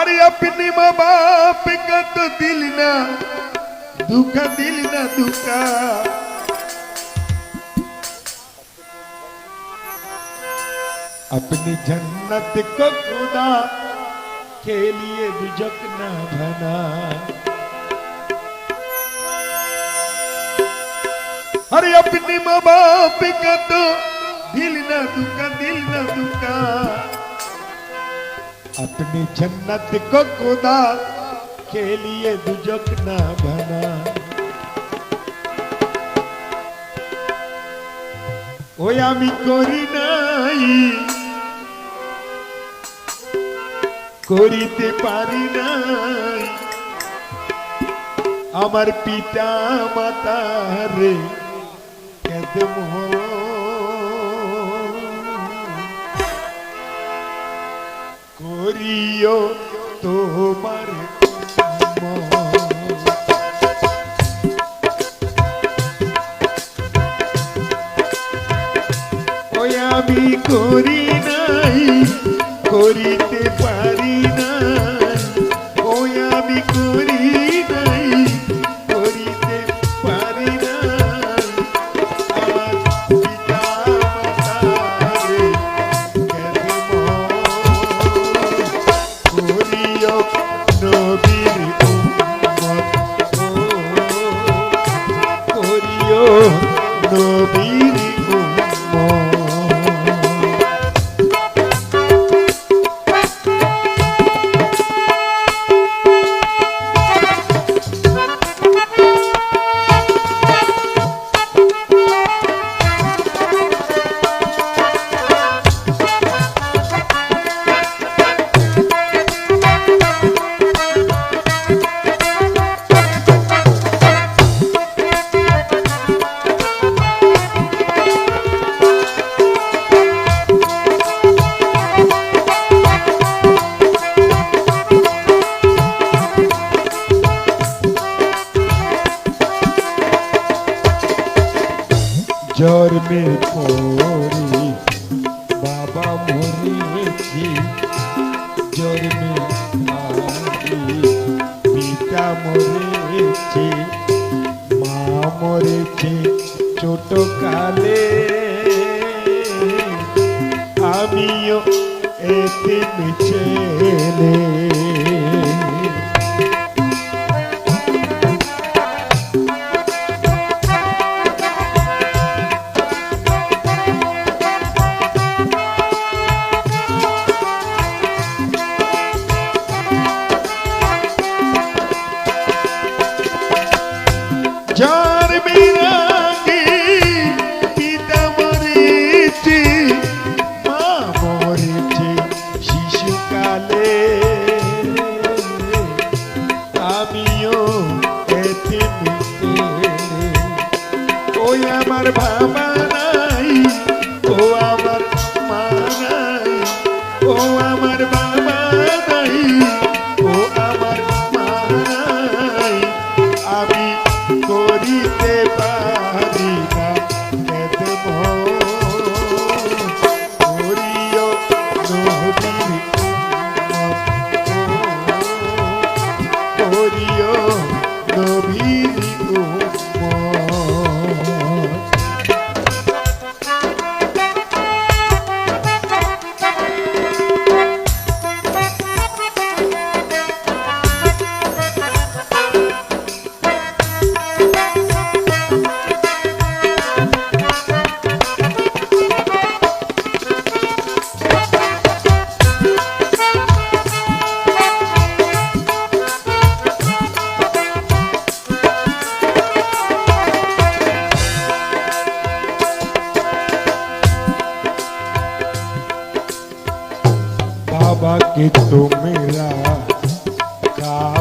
अरे अपने माँ बाप का तो दिल ना दुखा दिल ना दुखा अपनी जन्नत को खुदा के लिए दुजक ना बना अरे अपने माँ बाप का तो दिल ना दुखा दिल ना दुखा अपनी जन्नत को खुदा के लिए दुजक ना बना ওই আমি করি নাই করিতে পারি নাই আমার পিতা মাতা রে কেদম করিও তোমার আমি করি নাই করিতে পারি করিও জন্মে পড়ি বাবা মরেছি জন্মে পিতা মরেছে মা মরেছে ছোট কালে। আমিও এতে ছেলে। নবীর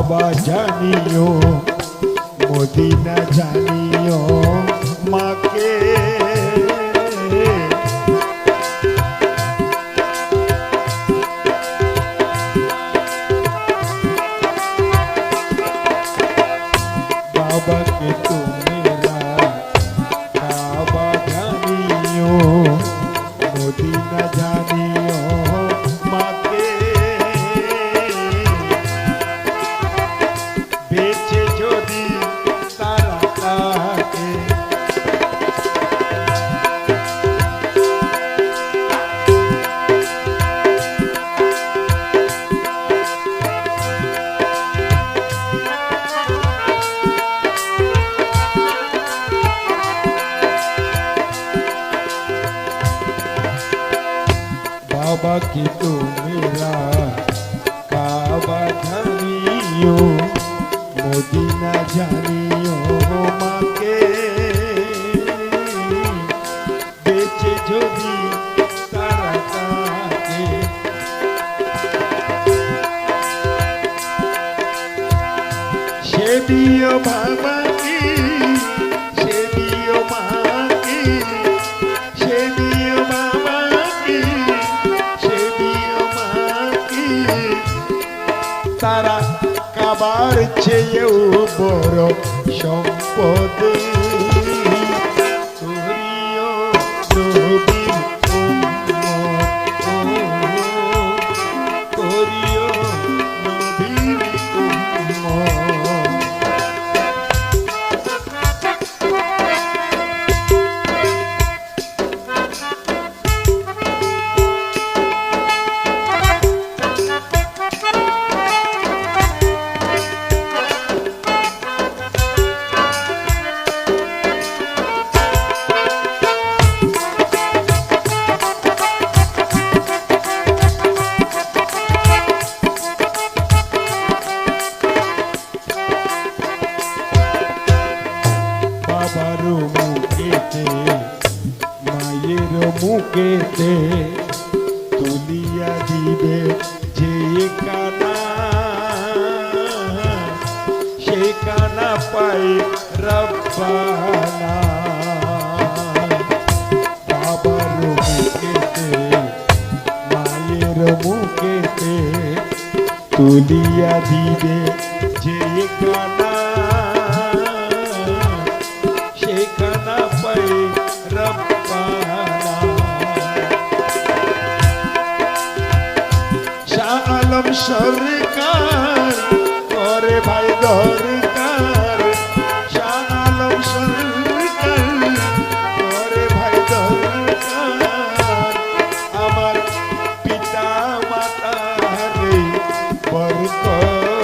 কাবা জানিও মদিনা জানিও মাকে। বাবাকে তোমরা कि মুখেতে তুলিয়া দিবে যে কানা। সে কানা পাই রব্বানা। বাবার মুখেতে মায়ের মুখেতে তুলিয়া দিবে যে কানা। সরকার করে ভাই দরকার শাহালম সরকার করে ভাই দরকার। আমার পিতা মাতারে বরকত